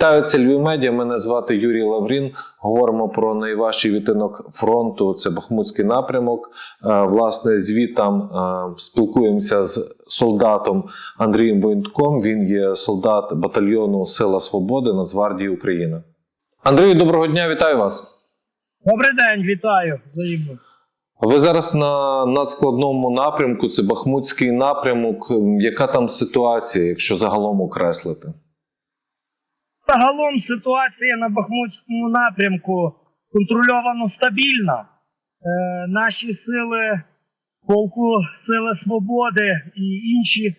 Вітаю, це Львів Медіа. Мене звати Юрій Лаврін. Говоримо про найважчий відтинок фронту. Це Бахмутський напрямок. Е, Власне, звітам е, спілкуємося з солдатом Андрієм Воєнтком. Він є солдат батальйону Сила Свободи Нацгвардії України. Андрію, доброго дня, вітаю вас. Добрий день, вітаю взаємно. Ви зараз на надскладному напрямку. Це Бахмутський напрямок. Яка там ситуація, якщо загалом окреслити? Загалом ситуація на Бахмутському напрямку контрольовано стабільна. Е, наші сили полку Сили Свободи і інші е,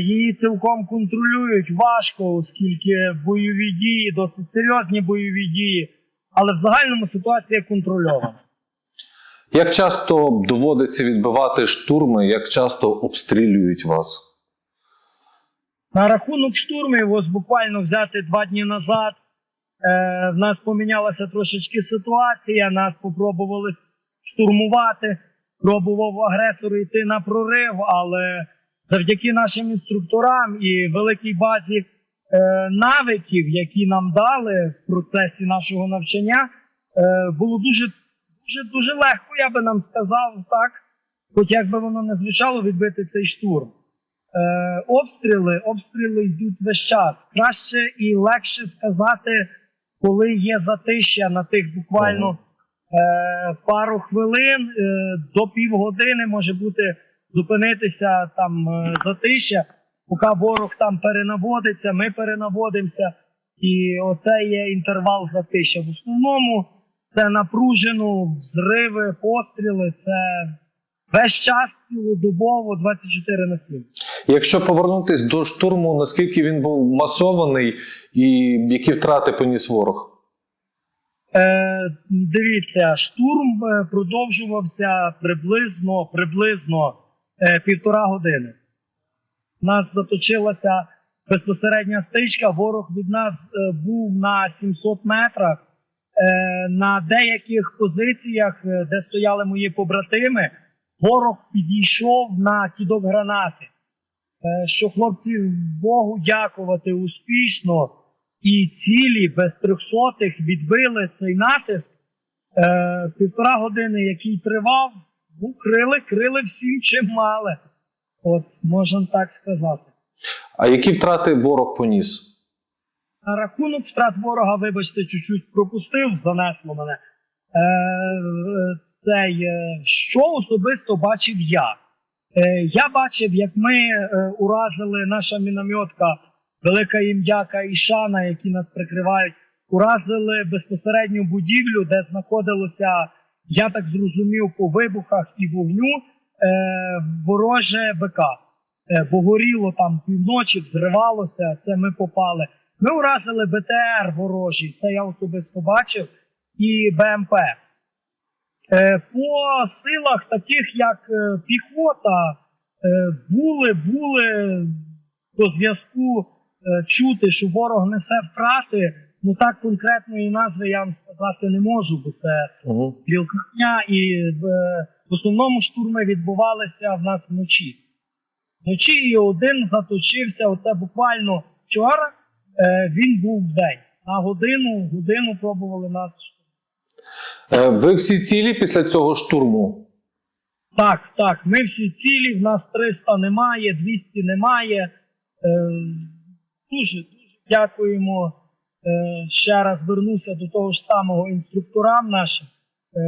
її цілком контролюють важко, оскільки бойові дії, досить серйозні бойові дії, але в загальному ситуація контрольована. Як часто доводиться відбивати штурми, як часто обстрілюють вас? На рахунок штурмів, ось буквально взяти два дні назад, е, в нас помінялася трошечки ситуація. Нас попробували штурмувати, пробував агресор йти на прорив, але завдяки нашим інструкторам і великій базі е, навиків, які нам дали в процесі нашого навчання, е, було дуже, дуже, дуже легко, я би нам сказав так. Хоч як би воно не звучало, відбити цей штурм. Е, обстріли, обстріли йдуть весь час. Краще і легше сказати, коли є затища на тих буквально е, пару хвилин е, до півгодини може бути зупинитися там е, затища, поки ворог там перенаводиться, ми перенаводимося. І оце є інтервал затища. В основному це напружено, взриви, постріли. Це весь час цілодобово 24 на 7. Якщо повернутись до штурму, наскільки він був масований і які втрати поніс ворог? Е, дивіться, штурм е, продовжувався приблизно приблизно е, півтора години. У нас заточилася безпосередня стичка. Ворог від нас е, був на 700 метрах. Е, на деяких позиціях, е, де стояли мої побратими, ворог підійшов на кідок гранати. Е, що хлопці Богу дякувати успішно і цілі без трьохсотих відбили цей натиск. Е, півтора години, який тривав, ну, крили, крили всім, чим мали. От, можна так сказати. А які втрати ворог поніс? На рахунок втрат ворога, вибачте, чуть-чуть пропустив, занесло мене. Е, е, цей, що особисто бачив я? Е, я бачив, як ми е, уразили наша мінометка, велика ім'яка і шана, які нас прикривають, уразили безпосередню будівлю, де знаходилося, я так зрозумів, по вибухах і вогню е, вороже БК. Бо горіло там півночі, взривалося, це ми попали. Ми уразили БТР ворожий, це я особисто бачив, і БМП. Е, По силах, таких як е, піхота, е, були, були до зв'язку чути, що ворог несе втрати. Ну так конкретної назви я вам сказати не можу, бо це. Білкня і е, в основному штурми відбувалися в нас вночі. Вночі і один заточився. Оце буквально вчора. Він був в день. На годину, годину пробували нас. Е, Ви всі цілі після цього штурму? Так, так, ми всі цілі, в нас 300 немає, 200 немає. Е, дуже, дуже дякуємо. Е, ще раз вернуся до того ж самого е,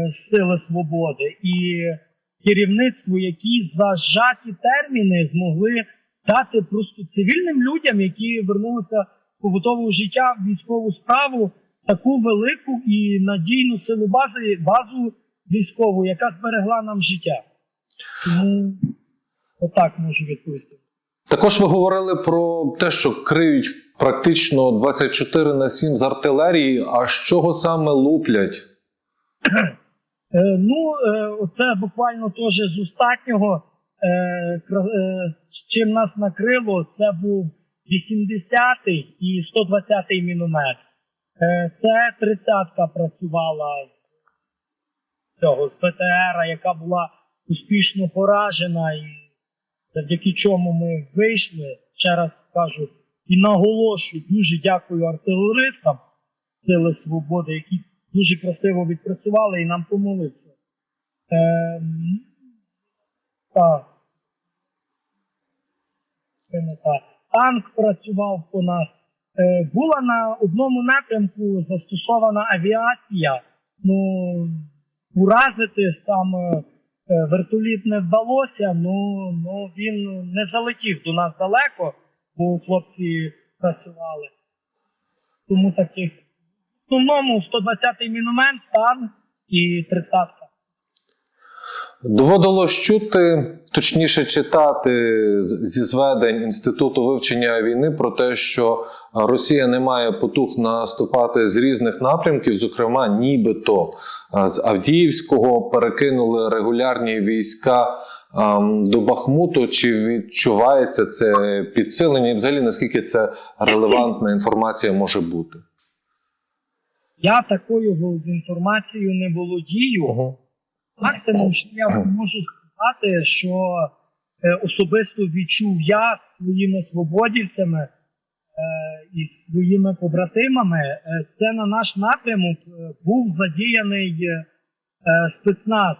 з Сили Свободи і керівництву, які за зжаті терміни змогли дати просто цивільним людям, які вернулися в побутове життя в військову справу, таку велику і надійну силу бази, базу військову, яка зберегла нам життя. Тому отак можу відповісти. Також ви говорили про те, що криють практично 24 на 7 з артилерії. А з чого саме луплять? Е, ну, е, оце буквально теж з остатнього, е, чим нас накрило, це був 80-й і 120-й міномет. Е, це 30-ка працювала з цього з ПТР, яка була успішно поражена, і завдяки чому ми вийшли. Ще раз кажу, і наголошую, дуже дякую артилеристам Сили Свободи, які дуже красиво відпрацювали і нам помогли. Е, так. Танк працював по нас. Е, була на одному напрямку застосована авіація. Ну, уразити сам е, вертоліт не вдалося, ну, ну він не залетів до нас далеко, бо хлопці працювали. Тому таких. В основному 120-й міномет, танк і 30-ка. Доводилось чути, точніше читати зі зведень Інституту вивчення війни про те, що Росія не має потуг наступати з різних напрямків, зокрема, нібито з Авдіївського перекинули регулярні війська до Бахмуту. Чи відчувається це підсилення? І взагалі наскільки це релевантна інформація може бути? Я такою інформацією не володію. Максимум, що я можу сказати, що е, особисто відчув я своїми свободівцями е, і своїми побратимами, е, це на наш напрямок був задіяний спецназ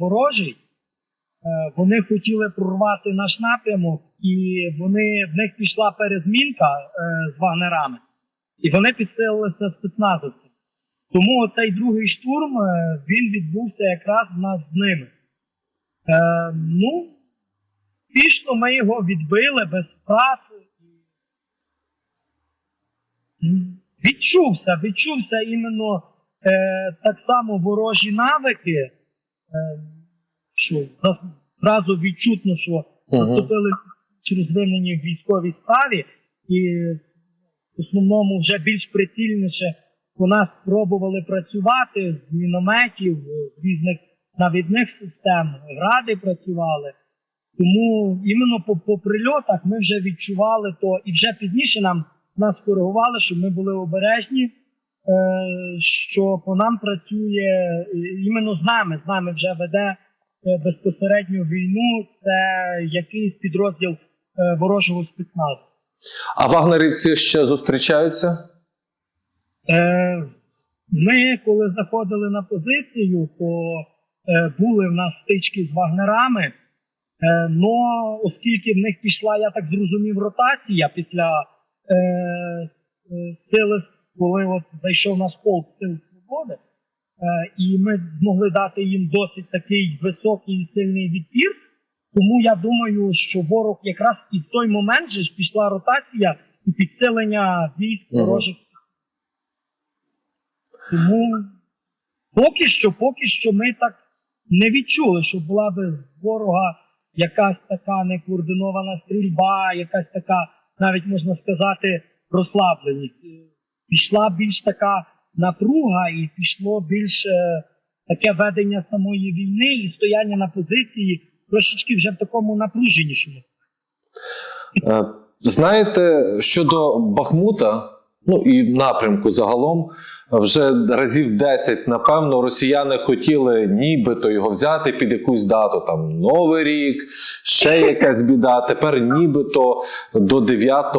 ворожий. Вони хотіли прорвати наш напрямок, і вони в них пішла перезмінка з вагнерами, і вони підсилилися спецназовцям. Тому цей другий штурм е, він відбувся якраз в нас з ними. Е, ну, пішно ми його відбили без втрат. Відчувся, відчувся іменно е, так само ворожі навики, е, що зразу відчутно, що Мгм. наступили чи розвинені в військовій справі, і в основному вже більш прицільніше у нас пробували працювати з мінометів, з різних навідних систем, гради працювали. Тому іменно по, по прильотах ми вже відчували то, і вже пізніше нам нас коригували, щоб ми були обережні, е, що по нам працює іменно з нами, з нами вже веде е, безпосередньо війну. Це якийсь підрозділ е, ворожого спецназу. А вагнерівці ще зустрічаються? Е, ми, коли заходили на позицію, то е, були в нас стички з вагнерами. Е, но оскільки в них пішла, я так зрозумів, ротація після сили, коли от зайшов наш полк Сил Свободи, і ми змогли дати їм досить такий високий і сильний відпір. Тому я думаю, що ворог якраз і в той момент же ж пішла ротація і підсилення військ ворожих тому поки що, поки що ми так не відчули, що була би з ворога якась така некоординована стрільба, якась така, навіть можна сказати, розслабленість. Пішла більш така напруга, і пішло більш е, таке ведення самої війни і стояння на позиції трошечки вже в такому напруженішому. Е, Знаєте, щодо Бахмута, ну і напрямку загалом, вже разів 10, напевно, росіяни хотіли нібито його взяти під якусь дату, там Новий рік, ще якась біда. Тепер нібито до 9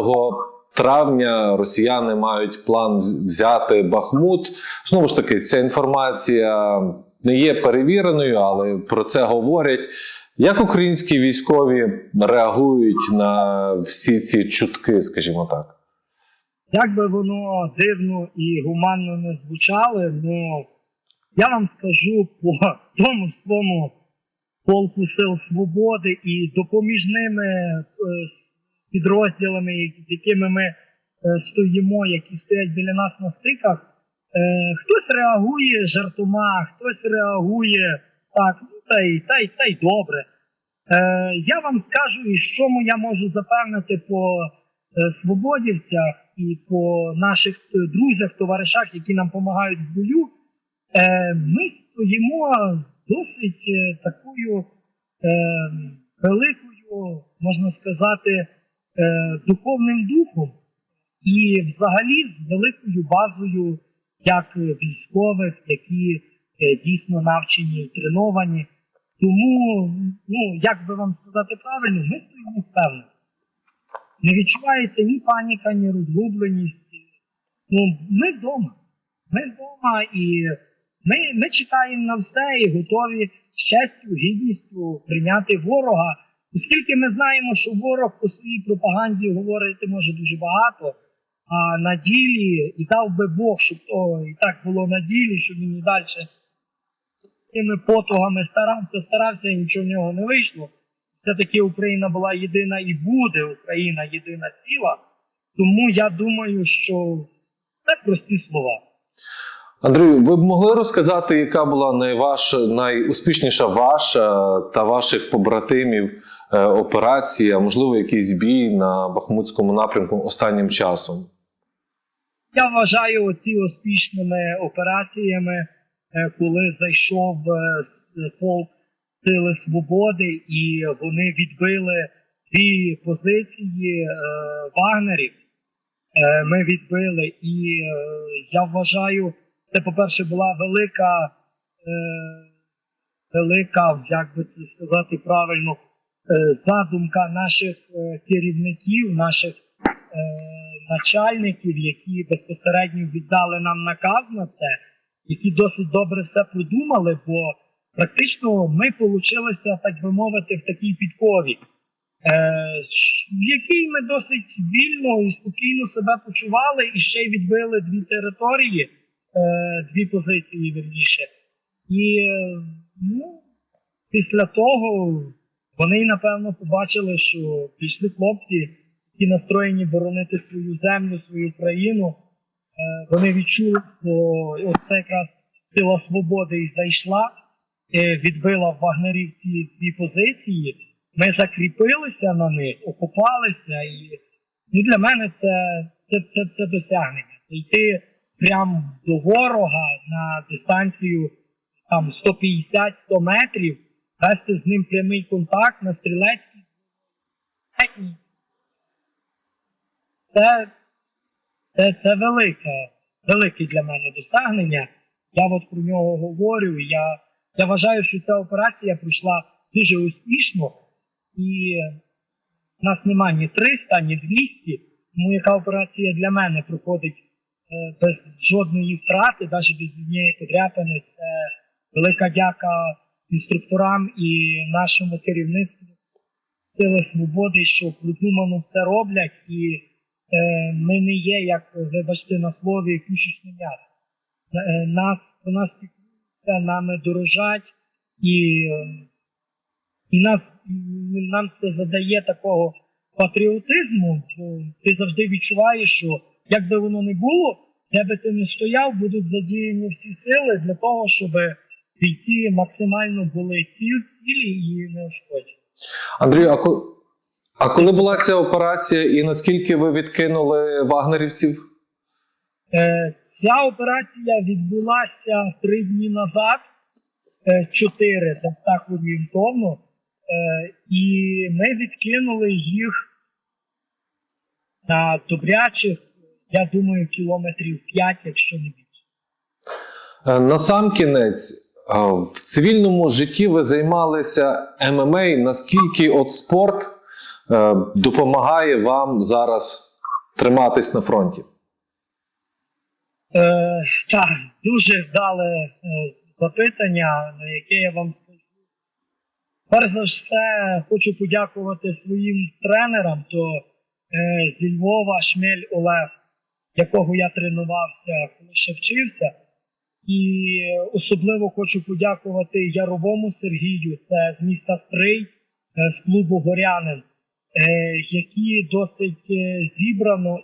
травня росіяни мають план взяти Бахмут. Знову ж таки, ця інформація не є перевіреною, але про це говорять. Як українські військові реагують на всі ці чутки, скажімо так? Як би воно дивно і гуманно не звучало, ну я вам скажу по тому своєму полку сил свободи і допоміжними е, підрозділами, з якими ми е, стоїмо, які стоять біля нас на стиках. Е, хтось реагує жартома, хтось реагує так, ну та й та й та й добре. Я вам скажу, і що я можу запевнити по свободівцях і по наших е, друзях, товаришах, які нам допомагають в бою. Е, ми стоїмо досить е, такою великою, можна сказати, духовним духом, і взагалі з великою базою як військових, які дійсно навчені і треновані. Тому, ну як би вам сказати правильно, ми стоїмо впевнено. Не відчувається ні паніка, ні розгубленість. Ну, ми вдома. Ми вдома і ми, ми чекаємо на все і готові з честю, гідністю прийняти ворога. Оскільки ми знаємо, що ворог по своїй пропаганді говорити може дуже багато, а на ділі, і дав би Бог, щоб то і так було на ділі, щоб він і далі тими потугами старався, старався, і нічого в нього не вийшло. Все-таки Україна була єдина і буде Україна єдина ціла. Тому я думаю, що це прості слова. Андрію, ви б могли розказати, яка була найважча, найуспішніша ваша та ваших побратимів е, операція, можливо, якийсь бій на Бахмутському напрямку останнім часом? Я вважаю ці успішними операціями, е, коли зайшов е, полк Сили Свободи, і вони відбили дві позиції е, вагнерів. Е, Ми відбили, і е, я вважаю, це, по-перше, була велика, е, велика, як би це сказати правильно, е, задумка наших е, керівників, наших е, начальників, які безпосередньо віддали нам наказ на це, які досить добре все продумали, бо практично ми получилися, так би мовити, в такій підкові, е, в якій ми досить вільно і спокійно себе почували, і ще й відбили дві території, е, дві позиції вірніше. І е, ну, після того вони, напевно, побачили, що пішли хлопці, які настроєні боронити свою землю, свою країну. Вони відчули, що оце якраз сила свободи і зайшла, відбила в вагнерів дві позиції. Ми закріпилися на них, окопалися, і ну, для мене це, це, це, це досягнення. Це йти прямо до ворога на дистанцію там 150-100 метрів, вести з ним прямий контакт на стрілецькій. Це, це, це велике, велике для мене досягнення. Я от про нього говорю. Я, я вважаю, що ця операція пройшла дуже успішно, і в нас немає ні 300, ні 200. Тому яка операція для мене проходить е, без жодної втрати, навіть без однієї подряпини. Це велика дяка інструкторам і нашому керівництву Сили Свободи, що продумано все роблять, і е, ми не є, як вибачте на слові, пушечне м'ясо. Е, нас про нас нами дорожать, і, е, і нас, нам це задає такого патріотизму, бо ти завжди відчуваєш, що як би воно не було, де би ти не стояв, будуть задіяні всі сили для того, щоб бійці максимально були ці- цілі і неушкоджені. Андрію, а, ко- а коли була ця операція, і наскільки ви відкинули вагнерівців? Ця операція відбулася три дні назад, е, чотири, так, так орієнтовно. Е, І ми відкинули їх на добрячих, я думаю, кілометрів 5, якщо не більше. Е, Насамкінець, е, в цивільному житті ви займалися ММА. Наскільки от спорт допомагає вам зараз триматись на фронті? Е, так, дуже вдале е, запитання, на яке я вам скажу. Перш за все, хочу подякувати своїм тренерам, то е, зі Львова Шмель Олег, якого я тренувався, коли ще вчився. І особливо хочу подякувати Яровому Сергію, це з міста Стрий, е, з клубу Горянин, е, які досить зібрано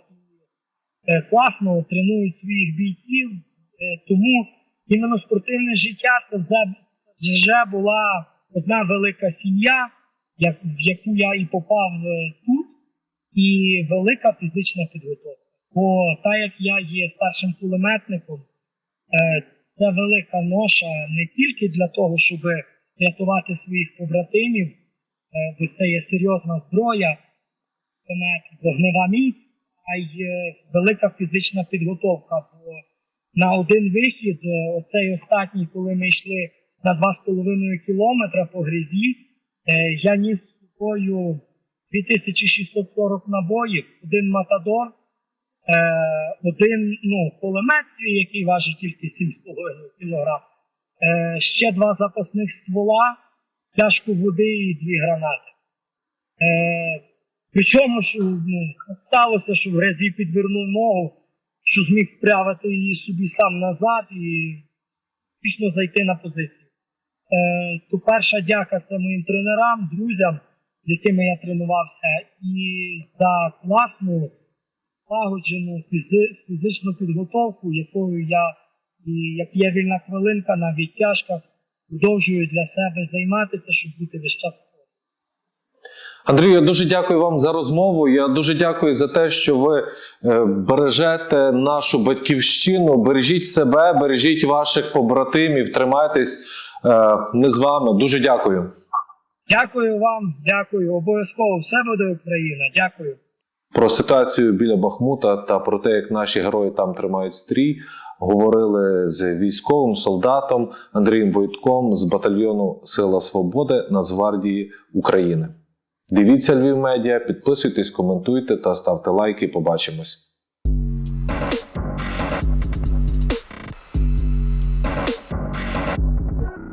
класно тренують своїх бійців. Е, Тому іменно спортивне життя це вже, була одна велика сім'я, в яку я і попав е, тут, і велика фізична підготовка. Бо так як я є старшим кулеметником, е, це велика ноша не тільки для того, щоб рятувати своїх побратимів, е, бо це є серйозна зброя, кулемет, вогнева міць, а й велика фізична підготовка. Бо на один вихід, е, оцей останній, коли ми йшли на 2,5 кілометра по грязі, е, я ніс собою 2640 набоїв, один матадор, е, один ну, кулемет свій, який важить тільки 7,5 кг, ще два запасних ствола, пляшку води і дві гранати. Е, причому що, ну, сталося, що в грязі підвернув ногу, що зміг вправити її собі сам назад і пішно зайти на позицію. Е, то перша дяка це моїм тренерам, друзям, з якими я тренувався, і за класну, лагоджену фізи- фізичну підготовку, якою я, і як є вільна хвилинка на відтяжках, продовжую для себе займатися, щоб бути весь час. Андрію, я дуже дякую вам за розмову. Я дуже дякую за те, що ви е, бережете нашу батьківщину. Бережіть себе, бережіть ваших побратимів, тримайтесь. Е, Ми з вами. Дуже дякую. Дякую вам, дякую. Обов'язково все буде Україна. Дякую. Про ситуацію біля Бахмута та про те, як наші герої там тримають стрій, говорили з військовим солдатом Андрієм Войтком з батальйону Сила Свободи Нацгвардії України. Дивіться Львів Медіа, підписуйтесь, коментуйте та ставте лайки. Побачимось.